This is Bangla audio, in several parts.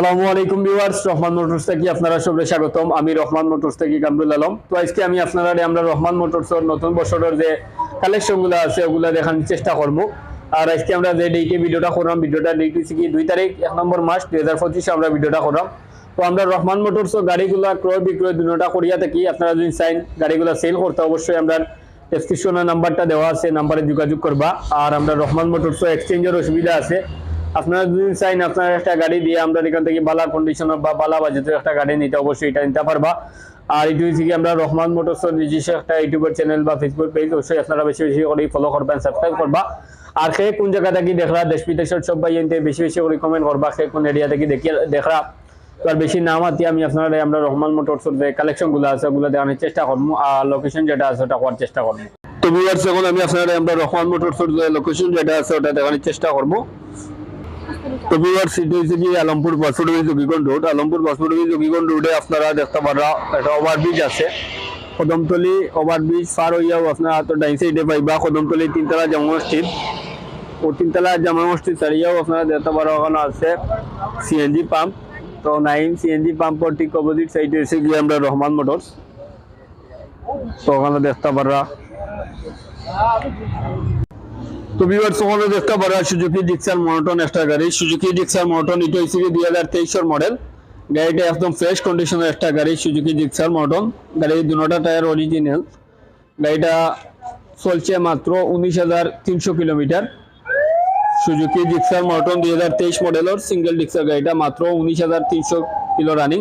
সালামু আলাইকুম ভিউয়ার্স, রহমান মোটরস থেকে আপনারা সবাই স্বাগতম। আমি রহমান মোটরস থেকে কামরুল আলম। তো আজকে আমি আপনারা আমরা রহমান মোটরসের নতুন বছরের যে কালেকশনগুলো আছে, ওগুলো দেখানোর চেষ্টা করব। আর আজকে আমরা যে ডেটে ভিডিওটা করলাম, ভিডিওটা ডেট হচ্ছে কি, দুই তারিখ, এক নম্বর মাস, দুই হাজার পঁচিশে আমরা ভিডিওটা করলাম। তো আমরা রহমান মোটরস গাড়িগুলো ক্রয় বিক্রয় দুটোটা করিয়া থাকি আপনারা যদি চাইন গাড়িগুলো সেল করতে, অবশ্যই আমরা ডেসক্রিপশনের নাম্বারটা দেওয়া আছে নাম্বারে যোগাযোগ করবা। আর আমরা রহমান মোটরস এক্সচেঞ্জের অসুবিধা আছে। আপনারা যদি চাইন, আপনার একটা গাড়ি দিয়ে আমরা এখান থেকে বালা কন্ডিশনার বা বালা বাজেটের একটা গাড়ি নিতে অবশ্যই এটা নিতে পারবা। আর এটু হচ্ছে কি আমরা রহমান মোটরসের নিজস্ব একটা ইউটিউবের চ্যানেল বা ফেসবুক পেজ অবশ্যই আপনারা বেশি বেশি করে ফলো করবেন সাবস্ক্রাইব করবা। আর সে কোন জায়গা থেকে দেখরা দেশ বিদেশের সব ভাই বেশি বেশি করে কমেন্ট করবা, সে কোন এরিয়া থেকে দেখি দেখরা তো আর বেশি নাম আতি আমি আপনারা আমরা রহমান মোটরসের যে কালেকশনগুলো আছে, ওগুলো দেখানোর চেষ্টা করব আর লোকেশন যেটা আছে ওটা করার চেষ্টা করব তো ভিউয়ার্স এখন আমি আপনারা আমরা রহমান মোটরসের যে লোকেশন যেটা আছে, ওটা দেখানোর চেষ্টা করব তো ভিউয়ার্স এটা হচ্ছে কি Alampur passport office Jogiganj road Alampur passport office Jogiganj রোডে আপনারা দেখতে পারা একটা ওভারব্রিজ আছে। কদমতলি ওভারব্রিজ পার হইয়াও আপনারা তো ডাইন সাইডে পাইবা কদমতলি তিনতলা জামা মসজিদ ও তিনতলা জামা মসজিদ ছাড়িয়াও আপনারা দেখতে পারা ওখানে আছে সিএনজি পাম্প তো নাইন সিএনজি পাম্পর ঠিক অপোজিট সাইডে এসে গিয়ে আমরা রহমান মোটরস তো ওখানে দেখতে পারা তো ভিউয়ার্স ওখানে দেখতে পারা, সুজুকি ডিক্সার মনোটন একটা গাড়ি। সুজুকি ডিক্সার মনোটন এটা হচ্ছে দুই হাজার তেইশের মডেল গাড়িটা একদম ফ্রেশ কন্ডিশনের একটা গাড়ি, সুজুকি ডিক্সার মনোটন গাড়ির দুটা টায়ার অরিজিনাল গাড়িটা চলছে মাত্র উনিশ হাজার তিনশো কিলোমিটার। সুজুকি ডিক্সার মনোটন দুই হাজার তেইশ মডেলের সিঙ্গেল ডিক্সার গাড়িটা মাত্র উনিশ হাজার তিনশো কিলো রানিং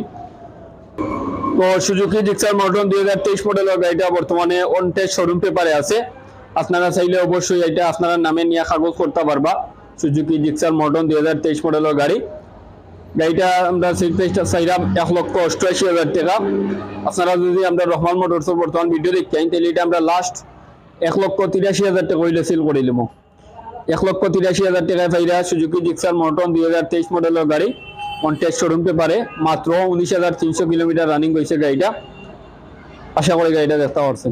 তো সুজুকি ডিক্সার মডেল দুই হাজার তেইশ মডেলের গাড়িটা বর্তমানে অন টেস্ট শোরুম পেপারে আছে। আপনারা চাইলে অবশ্যই এটা আপনারা নামে নিয়ে কাগজ করতে পারবা। সুজুকি ডিক্সার মডেল দুই হাজার তেইশ মডেলের গাড়ি। গাড়িটা আমরা সিট চাইলাম এক লক্ষ অষ্টআশি হাজার টাকা। আপনারা যদি আমরা রহমান মোটরসের বর্তমান ভিডিও দেখেন, তাহলে এটা আমরা লাস্ট এক লক্ষ তিরাশি হাজার টাকা হইলে সেল করে নিলাম এক লক্ষ তিরাশি হাজার টাকায় পাইরা সুজুকি ডিক্সার মটন দুই হাজার তেইশ মডেলের গাড়ি। কন্টেস্ট শোরুম পেপারে মাত্র উনিশ হাজার তিনশো কিলোমিটার রানিং হয়েছে গাড়িটা। আশা করি গাড়িটা দেখতে পারছেন।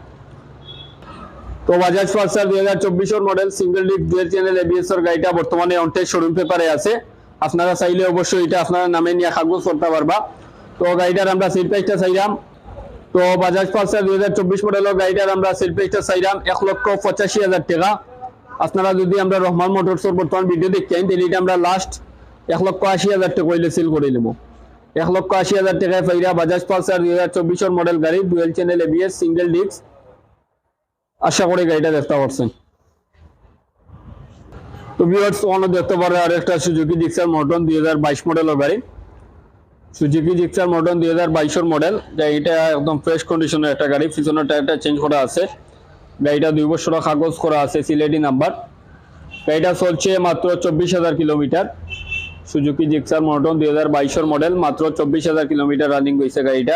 তো বাজাজ পালসার দুই হাজার চব্বিশের model single disc dual channel ABS এর গাড়িটা বর্তমানে অনটেক শোরুম পেপারে আছে। আপনারা চাইলে অবশ্যই এটা আপনারা নামে নিয়ে কাগজ করতে পারবা। তো গাড়িটার আমরা সিট প্রাইসটা চাইলাম। তো বাজাজ পালসার দুই হাজার চব্বিশ মডেলের গাড়িটার আমরা সিট প্রাইসটা চাইলাম এক লক্ষ পঁচাশি হাজার টাকা। আপনারা যদি আমরা রহমান মোটরসের বর্তমান ভিডিও দেখেন তাহলে এটা আমরা লাস্ট এক লক্ষ আশি হাজার টাকা হইলে সেল করে নেব। এক লক্ষ আশি হাজার টাকায় পাইরা বাজাজ পালসার দুই হাজার চব্বিশের মডেল গাড়ি dual channel ABS single disc আশা করি গাড়িটা দেখতে পাচ্ছেন। তো ভিউয়ার্স ওখানে দেখতে পারে আর একটা সুজুকি জিক্সার মডন দুই হাজার বাইশ মডেলের গাড়ি। সুজুকি জিক্সার মডন দুই হাজার বাইশের মডেল যা এটা একদম ফ্রেশ কন্ডিশনের একটা গাড়ি, পিছনের টায়ারটা চেঞ্জ করা আছে। গাড়িটা দুই বছর কাগজ করা আছে, সিলেটি নাম্বার। গাড়িটা চলছে মাত্র চব্বিশ হাজার কিলোমিটার। সুজুকি জিক্সার মডন দুই হাজার বাইশের মডেল মাত্র চব্বিশ হাজার কিলোমিটার রানিং হয়েছে গাড়িটা।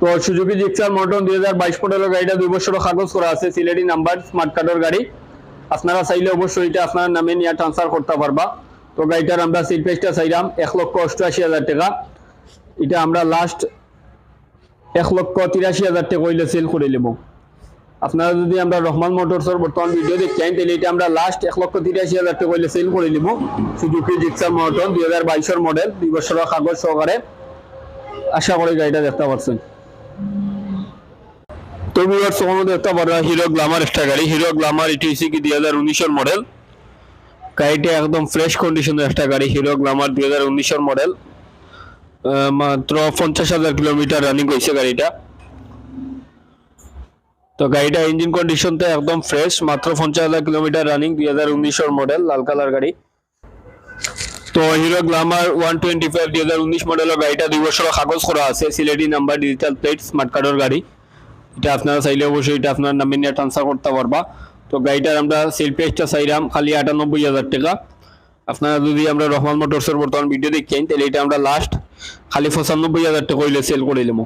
তো সুজুকি জিক্সার মডন দুই হাজার বাইশ মডেলের গাড়িটা দুই বছর কাগজ করা আছে, সিলেটি নাম্বার স্মার্ট কার্ডের গাড়ি। আপনারা চাইলে অবশ্যই এটা আপনার নামে নিয়ে ট্রান্সফার করতে পারবা। তো গাড়িটার আমরা সিট প্রাইসটা চাইলাম এক লক্ষ অষ্টআশি হাজার টাকা। এটা আমরা লাস্ট এক লক্ষ তিরাশি হাজার টাকা হইলে সেল করে নেব। আপনারা যদি আমরা রহমান মোটরসের বর্তমান ভিডিও দেখেন, তাহলে এটা আমরা লাস্ট এক লক্ষ তিরাশি হাজার টাকা হইলে সেল করে নেব। সুজুকি জিক্সার মোটর দুই হাজার বাইশের মডেল দুই বছরের কাগজ সহকারে। আশা করি গাড়িটা দেখতে পাচ্ছেন তো ভিউয়ার্স ওখানে দেখতে পারা হিরো গ্লামার একটা গাড়ি হিরো গ্লামার এটি কি দুই হাজার উনিশের মডেল গাড়িটা একদম ফ্রেশ কন্ডিশনের একটা গাড়ি হিরো গ্লামার দুই হাজার উনিশের মডেল মাত্র পঞ্চাশ হাজার কিলোমিটার রানিং হয়েছে গাড়িটা তো গাড়িটা ইঞ্জিন কন্ডিশনটা একদম ফ্রেশ মাত্র পঞ্চাশ হাজার কিলোমিটার রানিং দুই হাজার উনিশের মডেল লাল কালার গাড়ি তো Hero Glamour one twenty five দুই হাজার উনিশ মডেলের গাড়িটা দুই বছরের কাগজ করা আছে Sylheti number digital plate smart কার্ডের গাড়ি এটা আপনারা চাইলে অবশ্যই এটা আপনার নামে নিয়ে ট্রান্সফার করতে পারবা। তো গাড়িটার আমরা সেল প্রাইসটা চাইলাম খালি আটানব্বই হাজার টাকা। আপনারা যদি আমরা রহমান মোটরসের বর্তমান ভিডিও দেখেন, তাহলে এটা আমরা লাস্ট খালি পঁচানব্বই হাজার টাকা হইলে সেল করে নিলাম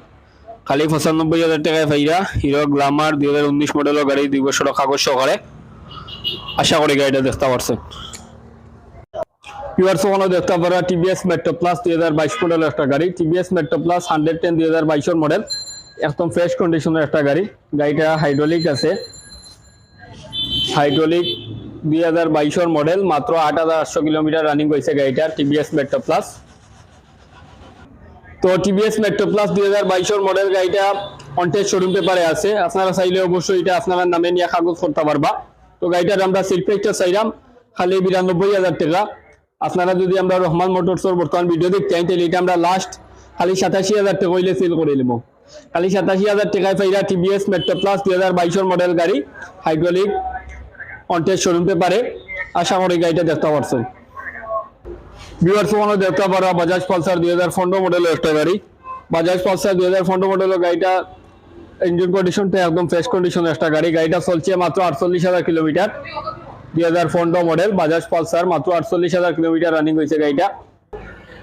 খালি পঁচানব্বই হাজার টাকায় পাইরা হিরো গ্লামার দুই হাজার উনিশ মডেলের গাড়ি দুই বছর কাগজ সহকারে আশা করি গাড়িটা দেখতে পারছেন। দেখতে পারা টিভিএস মেট্রো প্লাস দুই হাজার বাইশ মডেলের একটা গাড়ি। TVS Metro Plus hundred ten দুই হাজার বাইশের মডেল একদম ফ্রেশ কন্ডিশনের একটা গাড়ি। গাড়িটা হাইড্রোলিক আছে। হাইড্রোলিক দুই হাজার মডেল মাত্র আট হাজার আটশো কিলোমিটার রানিং হয়েছে গাড়িটা টিভিএস মেট্রো প্লাস তো টিভিএস মেট্রো প্লাস দুই হাজার বাইশের মডেল গাড়িটা অনটেস্ট শোরুম পেপারে আছে। আপনারা চাইলে অবশ্যই এটা আপনারা নামে নিয়ে কাগজ করতে পারবা। তো গাড়িটার আমরা সিলফেক্টটা চাইলাম খালি বিরানব্বই হাজার টাকা। আপনারা যদি আমরা রহমান মোটরসর বর্তমান ভিডিও দেখতে চাই তাহলে এটা আমরা লাস্ট খালি সাতাশি হাজার টাকা হইলে সেল করে নেব। খালি সাতাশি হাজার টাকায় পাইরা টিভিএস মেট্রো প্লাস দুই হাজার বাইশের মডেল গাড়ি হাইড্রোলিক অনটেস্ট শোরুম পেপারে আশা করি গাড়িটা দেখতে পারছেন। ভিউয়ার্স ওখানে দেখতে পারা বাজাজ পালসার দুই হাজার পনেরো মডেলের একটা গাড়ি। বাজাজ পালসার দুই হাজার পনেরো মডেলের গাড়িটা ইঞ্জিন কন্ডিশনটা একদম ফ্রেশ কন্ডিশনের একটা গাড়ি। গাড়িটা চলছে মাত্র আটচল্লিশ হাজার কিলোমিটার। দুই হাজার পনেরো মডেল বাজাজ পালসার মাত্র আটচল্লিশ হাজার কিলোমিটার রানিং হয়েছে গাড়িটা।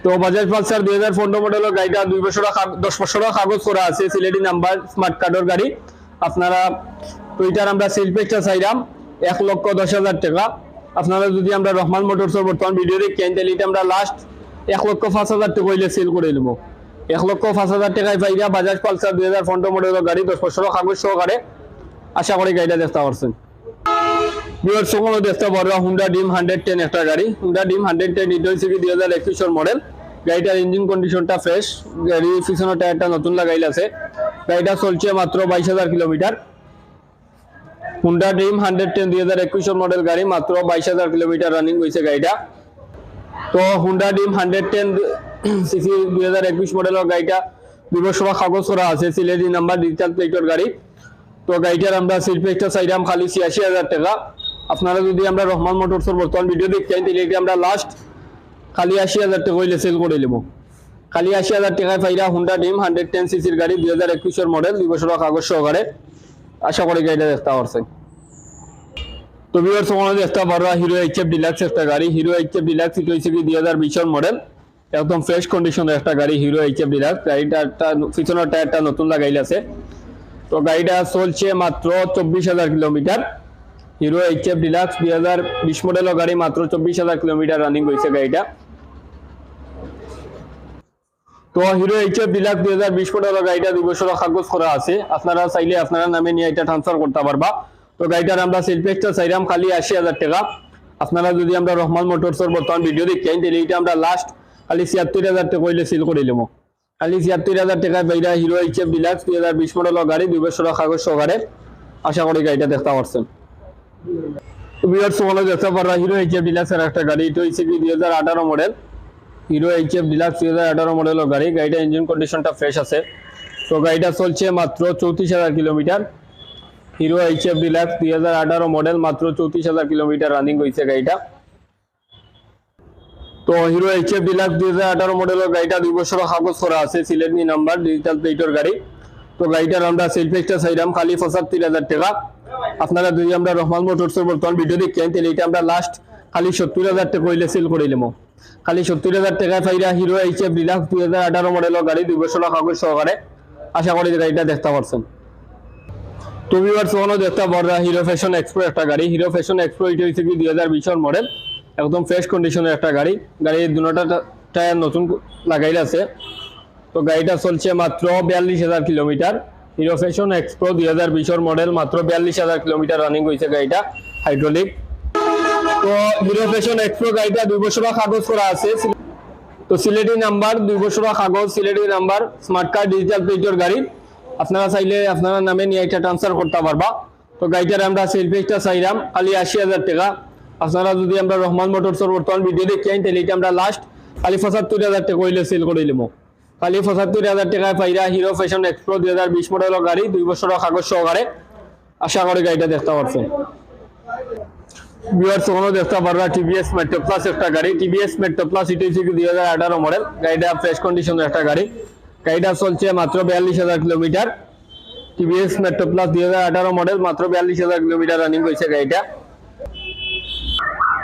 তো বাজাজ পালসার দুই হাজার পনেরো মডেলের গাড়িটা দুই বছর দশ বছর কাগজ করা আছে, সিলেটি নাম্বার স্মার্ট কার্ডের গাড়ি। আপনারা তো এটার আমরা সেল পেজটা চাইলাম, এক লক্ষ দশ হাজার টাকা। আপনারা যদি আমরা রহমান মোটরসের বর্তমান ভিডিও দেখেন তাহলে এটা আমরা লাস্ট এক লক্ষ পাঁচ হাজার টাকা হইলে সেল করে নেব। এক লক্ষ পাঁচ হাজার টাকায় পাইরা বাজাজ পালসার দুই হাজার পনেরো মডেলের গাড়ি দশ বছর কাগজ সহকারে আশা করি গাড়িটা দেখতে পারছেন। সকল দেখতে পারবা হুন্ডা ডিম হান্ড্রেড টেন একটা গাড়ি। হুন্ডা ডিম হান্ড্রেড টেন হয়েছে কি দুই হাজার একুশের মডেল গাড়িটার ইঞ্জিন কন্ডিশনটা ফ্রেশ গাড়ির পিছনের টায়ারটা নতুন লাগাইল আছে। গাড়িটা চলছে মাত্র বাইশ হাজার kilometre. Honda Dream hundred ten দুই হাজার একুশের মডেল গাড়ি, মাত্র বাইশ হাজার কিলোমিটার রানিং হয়েছে গাড়িটা। তো Honda Dream hundred ten CC দুই হাজার একুশ মডেলের গাড়িটা দুই বছর কাগজ করা আছে, সিলেটি নাম্বার ডিজিটাল প্লেটের গাড়ি। তো গাড়িটার আমরা সিট পেজটা চাইলাম খালি ছিয়াশি হাজার টাকা। আপনারা যদি আমরা রহমান মোটরসের বর্তমান ভিডিও দেখতে চাই তাহলে আমরা লাস্ট খালি আশি হাজার টাকা হইলে সেল করে নেব। খালি আশি হাজার টাকায় পাইরা হুন্ডা ডিম হান্ড্রেড টেন সিসির গাড়ি, দুই হাজার একুশের মডেল দুই বছর কাগজ সহকারে। আশা করি গাড়িটা দেখতে পারছেন। তো বিয়ার সময় দেখতে পারবা হিরো এইচ এফ ডিলাক্স একটা গাড়ি। হিরো এইচ এফ ডিলাক্স এটা হচ্ছে কি দুই হাজার বিশের মডেল একদম ফ্রেশ কন্ডিশনের একটা গাড়ি হিরো এইচ এফ ডিলাক্স গাড়িটা পিছনের টায়ারটা নতুন লাগাইল আছে। তো গাড়িটা চলছে মাত্র চব্বিশ হাজার kilometre. Hero H F Deluxe দুই হাজার বিশ মডেলের গাড়ি মাত্র চব্বিশ হাজার কিলোমিটার রানিং হয়েছে গাড়িটা। তো হিরো এইচ এফ ডিলাক্স দুই হাজার বিশ মডেলের গাড়িটা দুই বছর কাগজ করা আছে। আপনারা চাইলে আপনারা নামে নিয়ে এটা ট্রান্সফার করতে পারবা। তো গাড়িটার আমরা সেল পেজটা চাইলাম খালি আশি হাজার টাকা। আপনারা যদি আমরা রহমান মোটরসের বর্তমান ভিডিও দেখেন তাহলে এটা আমরা লাস্ট খালি ছিয়াত্তর হাজার টাকা সেল করে নেব। খালি ছিয়াত্তর হাজার টাকায় বাইরা হিরো এইচ এফ ডিলাক্স দুই হাজার বিশ মডেলের গাড়ি, দুই বছর কাগজ সহকারে। আশা করি গাড়িটা দেখতে পারছেন। বিয়ার সময় দেখতে পারবা, হিরো এইচ এফ ডিলাক্সের একটা গাড়ি। এটা হচ্ছে কি, দুই হাজার আঠারো model. Hero H F Deluxe দুই হাজার আঠারো মডেলের গাড়ি। গাড়িটা ইঞ্জিন কন্ডিশনটা ফ্রেশ আছে। তো গাড়িটা চলছে মাত্র চৌত্রিশ হাজার kilometre. Hero H F Deluxe দুই হাজার আঠারো মডেল, মাত্র চৌত্রিশ হাজার কিলোমিটার রানিং হয়েছে গাড়িটা। তো হিরো এইচ এফ ডিলাক্স দুই হাজার আঠারো মডেলের গাড়িটা দুই বছর কাগজ করা আছে সিলেটনি নাম্বার ডিজিটাল প্লেটের গাড়ি। তো গাড়িটার আমরা সেলফেক্সটা চাইলাম খালি পঁচাত্তর হাজার টাকা। আপনারা যদি আমরা রহমান মোটরসের বর্তমান ভিডিও দেখেন তাহলে এটা আমরা লাস্ট খালি সত্তর হাজার টাকা হইলে সেল করে নেব খালি সত্তর হাজার টাকায় পাইরা হিরো এইচ এফ ডিলাক্স দুই হাজার আঠারো মডেলের গাড়ি দুই বছর কাগজ সহকারে। আশা করি গাড়িটা দেখতে পারছেন। তুমি এবার সোহানো দেখতে পারবা হিরো ফ্যাশন এক্সপ্রো একটা গাড়ি। হিরো ফ্যাশন এক্সপ্রো এটা হচ্ছে কি দুই হাজার বিশের মডেল একদম ফ্রেশ কন্ডিশনের একটা গাড়ি। গাড়ির দুটা টায়ার নতুন লাগাইল আছে। তো গাড়িটা চলছে মাত্র বিয়াল্লিশ হাজার কিলোমিটার হিরো ফ্যাশন এক্সপ্রো দুই হাজার বিশের মডেল মাত্র বিয়াল্লিশ হাজার কিলোমিটার রানিং হয়েছে গাড়িটা হাইড্রোলিক তো হিরো ফ্যাশন এক্সপ্রো গাড়িটা দুই বছর কাগজ করা আছে। তো সিলেটি নাম্বার দুই বছর কাগজ, Sylheti number smart card digital প্লেটের গাড়ি। আপনারা চাইলে আপনারা নামে নিয়ে এটা ট্রান্সফার করতে পারবা। তো গাড়িটার আমরা সেল চাইলাম, খালি আশি হাজার টাকা। আপনারা যদি আমরা রহমান মোটরসের বর্তমান ভিডিও দেখেন তাহলে এটা আমরা লাস্ট খালি পঁচাত্তর হাজার টাকা হইলে সেল করে নিলাম খালি পঁচাত্তর হাজার টাকায় পাইরা হিরো ফ্যাশন এক্সপ্রো দুই হাজার বিশ মডেলের গাড়ি, দুই বছর কাগজ সহকারে আশা করি গাড়িটা দেখতে পারছেন। ভিউয়ার্স দুই মডেল গাড়িটা চলছে দুই মডেল মাত্র বিয়াল্লিশ হাজার কিলোমিটার রানিং হয়েছে গাড়িটা।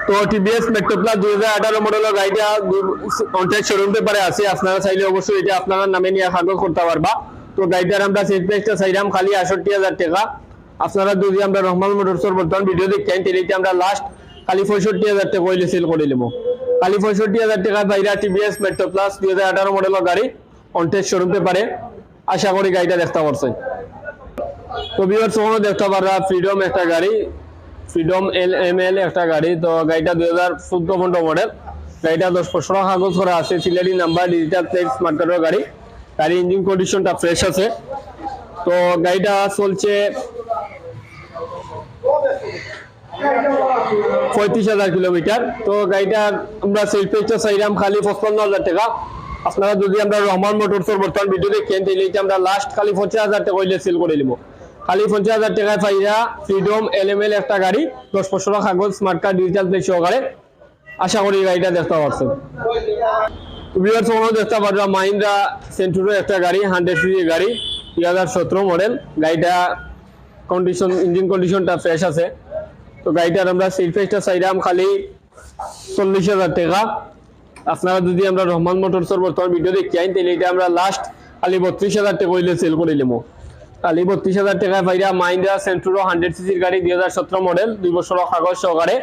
তো টিভিএস মেট্রো প্লাস দুই হাজার আঠারো মডেলের গাড়িটা কন্ট্যাক্ট শোরুম পেপারে আছে। আপনারা চাইলে অবশ্যই এটা আপনারা নামে নিয়ে কাগজ করতে পারবা। তো গাড়িটার আমরা সেট প্রাইসটা চাইলাম খালি আষট্টি হাজার টাকা। আপনারা যদি আমরা রহমান মোটরসর বর্তমান ভিডিও দেখেন এটা আমরা লাস্ট খালি পঁয়ষট্টি হাজার টাকা হইলে সেল করে নেব। খালি পঁয়ষট্টি হাজার টাকা বাইরা টিভিএস মেট্রো প্লাস দুই হাজার আঠারো মডেলের গাড়ি কন্ট্যাক্ট শোরুম পেপারে আশা করি গাড়িটা দেখতে পারছেন। তো সময় দেখতে পারা ফ্রিডম একটা গাড়ি। ফ্রিডম এল এম এল একটা গাড়ি। তো গাড়িটা দুই হাজার চোদ্দ পনেরো মডেল গাড়িটা দশ বছর কাগজ করা আছে। Sylheti number digital plate smart কার্ডের গাড়ি। গাড়ি ইঞ্জিন কন্ডিশনটা ফ্রেশ আছে। তো গাড়িটা চলছে পঁয়ত্রিশ হাজার কিলোমিটার। তো গাড়িটা আমরা সেল পেজটা চাইলাম খালি পঁচপান্ন হাজার টাকা। আপনারা যদি আমরা রহমান মোটরসের বর্তমান ভিডিও দেখেন, তাহলে আমরা লাস্ট খালি পঞ্চাশ হাজার টাকা সেল করে নিব। খালি পঞ্চাশ হাজার টাকায় পাইরা ফ্রিডম এল এম এল একটা গাড়ি, দশ বছর কাগজ স্মার্ট কার্ড ডিজিটাল প্লেট সহকারে আশা করি গাড়িটা দেখতে পাচ্ছেন। ভিউয়ার্স তোমরা দেখতে পারবা মাহিন্দ্রা সেন্টুরো একটা গাড়ি হান্ড্রেড সিসি গাড়ি, দুই হাজার সতেরো মডেল গাড়িটা কন্ডিশন ইঞ্জিন কন্ডিশনটা ফ্রেশ আছে। তো গাড়িটার আমরা সিট প্রাইসটা চাইলাম খালি চল্লিশ হাজার টাকা। আপনারা যদি আমরা রহমান মোটরসর বর্তমান ভিডিও দেখি আইন তাহলে এটা আমরা লাস্ট খালি বত্রিশ হাজার টাকা সেল করে নিলাম খালি বত্রিশ হাজার টাকা পাইরা মাইন্ডা সেন্টুরো হান্ড্রেড সিসির গাড়ি দুই হাজার সতেরো মডেল দুই বছর কাগজ সহকারে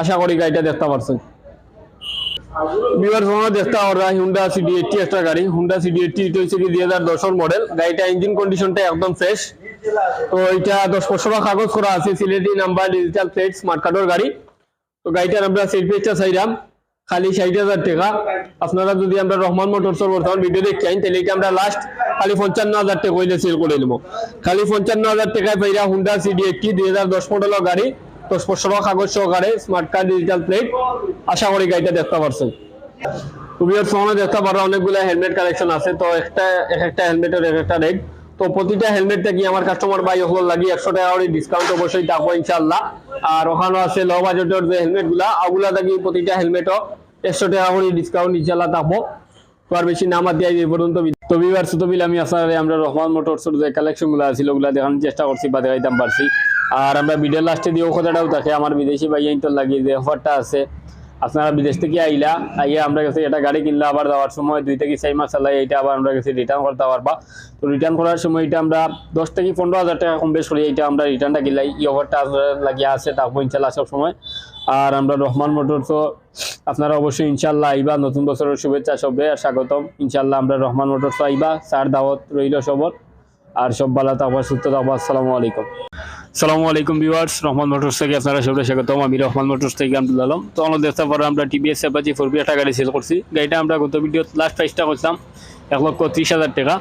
আশা করি গাড়িটা দেখতে পারছেন দেখতে হুন্ডা গাড়ি। হুন্ডা হাজার মডেল গাড়িটা ইঞ্জিন একদম ফ্রেশ তো এটা দশ বছর কাগজ আছে নাম্বার ডিজিটাল প্লেট স্মার্ট কার্ডের গাড়ি। তো গাড়িটার আমরা খালি ষাট হাজার টাকা। আপনারা যদি আমরা রহমান মোটরসর বর্তমান ভিডিও দেখতে আইন তাহলে আমরা লাস্ট খালি পঞ্চান্ন হাজার টাকা হইলে সেল করে নেব। খালি পঞ্চান্ন হাজার টাকায় পাইরা হুন্ডা সিডি এইটটি দুই হাজার দশ মডেলের গাড়ি, দশ বছর কাগজ সহকারে স্মার্ট কার্ড ডিজিটাল প্লেট আশা করি গাড়িটা দেখতে পারছেন। কুবিয়ার সময় দেখতে পারো, অনেকগুলো হেলমেট কালেকশন আছে। তো একটা, এক একটা হেলমেটের এক একটা রেট তো প্রতিটা হেলমেট থেকে আমার কাস্টমার বাই হল লাগি একশো টাকা করে ডিসকাউন্ট অবশ্যই থাকব ইনশাল্লাহ আর ওখানে আছে লো বাজেটের যে হেলমেটগুলা ওগুলা থাকি প্রতিটা হেলমেটও একশো টাকা করে ডিসকাউন্ট ইনশাল্লাহ থাকব তো আর বেশি নাম দিয়ে এই পর্যন্ত তো বিবার সুতো বিল আমি আসলে আমরা রহমান মোটরসের যে কালেকশনগুলো আছিল ওগুলা দেখানোর চেষ্টা করছি বা দেখাইতাম পারছি। আর আমরা ভিডিও লাস্টে দিয়ে কথাটাও থাকে, আমার বিদেশি ইন্টার লাগিয়ে যে অফারটা আছে। আপনারা বিদেশ থেকে আইলা, আইয়া আমরা কাছে এটা গাড়ি কিনলে, আবার দেওয়ার সময় দুই থেকে চার মাস চালাই এটা আবার আমরা কাছে রিটার্ন করতে পারবা তো রিটার্ন করার সময় এটা আমরা দশ থেকে পনেরো হাজার টাকা কম বেশ করি এটা আমরা রিটার্নটা কিনলাই। এই লাগিয়ে আছে, তারপর ইনশাল্লাহ সব সময়। আর আমরা রহমান মোটর তো আপনারা অবশ্যই ইনশাল্লাহ আইবা, নতুন বছরের শুভেচ্ছা সবে আর স্বাগতম। ইনশাল্লাহ আমরা রহমান মোটর তো আইবা চার দাওয়াত রইল সবর। আর সব ভালো থাকবা, সুস্থ থাকবা, আসসালামু আলাইকুম। সালামু আলাইকুম ভিউয়ার্স, রহমান মোটরস থেকে আপনারা সবাই স্বাগতম। আমি রহমান মোটরস থেকে আব্দুল আলম। তো আমরা দেখতে পারো আমরা টিভিএস অ্যাপাচি ফোর বি গাড়ি সেল করছি। গাড়িটা আমরা গত ভিডিও লাস্ট প্রাইসটা করছিলাম এক লক্ষ ত্রিশ হাজার টাকা।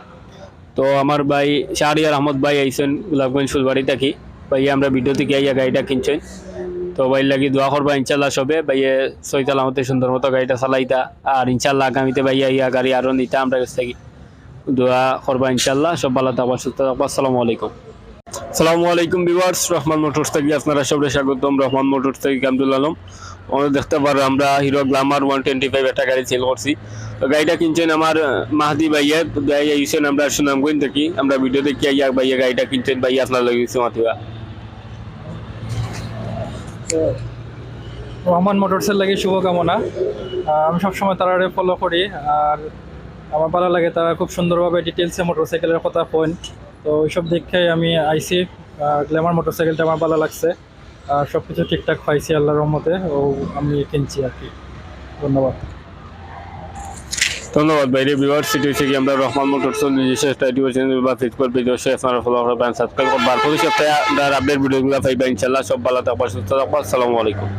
তো আমার ভাই শাহরিয়ার আহমদ ভাই আইসেন গোলাপগঞ্জ ফুলবাড়ি থাকি। ভাই আমরা ভিডিও থেকে আইয়া গাড়িটা কিনছেন। তো ভাই লাগি দোয়া করবা ইনশাল্লাহ সবে। ভাইয়ে সৈতাল আহমদের সুন্দর মতো গাড়িটা চালাইতা। আর ইনশাল্লাহ আগামীতে ভাইয়া ইয়া গাড়ি আরও নিতা আমরা কাছ থেকে। দোয়া করবা ইনশাল্লাহ সব ভালো থাকবা, সুস্থ থাকবা। আসসালামু আলাইকুম। সালামু আলাইকুম ভিউয়ার্স, রহমান মোটরস থেকে আপনারা সবাই স্বাগতম। রহমান মোটরস থেকে আব্দুল আলম। আমরা দেখতে পারো আমরা Hero Glamour one twenty five একটা গাড়ি সেল করছি। তো গাড়িটা কিনছেন আমার মাহাদি ভাইয়া। ভাইয়া ইউসেন, আমরা সুনামগঞ্জ থাকি। আমরা ভিডিও দেখি আইয়া ভাইয়া গাড়িটা কিনছেন। ভাইয়া আপনার লাগে ইউসে মাতিবা রহমান মোটরসের লাগে শুভকামনা। আমি সবসময় তারা ফলো করি। আর আমার ভালো লাগে তারা খুব সুন্দরভাবে ডিটেলসে মোটরসাইকেলের কথা কন তো ওইসব দেখে আমি আইসি গ্ল্যামার মোটরসাইকেলটা আমার ভালো লাগছে। আর সব কিছু ঠিকঠাক পাইছি আল্লাহর রহমতে, ও আমি কিনছি আর কি। ধন্যবাদ। ধন্যবাদ বাইরে ভিউয়ার্স সিটি হচ্ছে কি আমরা রহমান মোটরস নিজস্ব ইউটিউব চ্যানেল বা ফেসবুক পেজ অবশ্যই আপনারা ফলো করবেন সাবস্ক্রাইব করবেন। আর ভবিষ্যতে আমরা আপডেট ভিডিওগুলো পাইবা ইনশাল্লাহ সব ভালো থাকবা সুস্থ থাকবা আসসালামু আলাইকুম।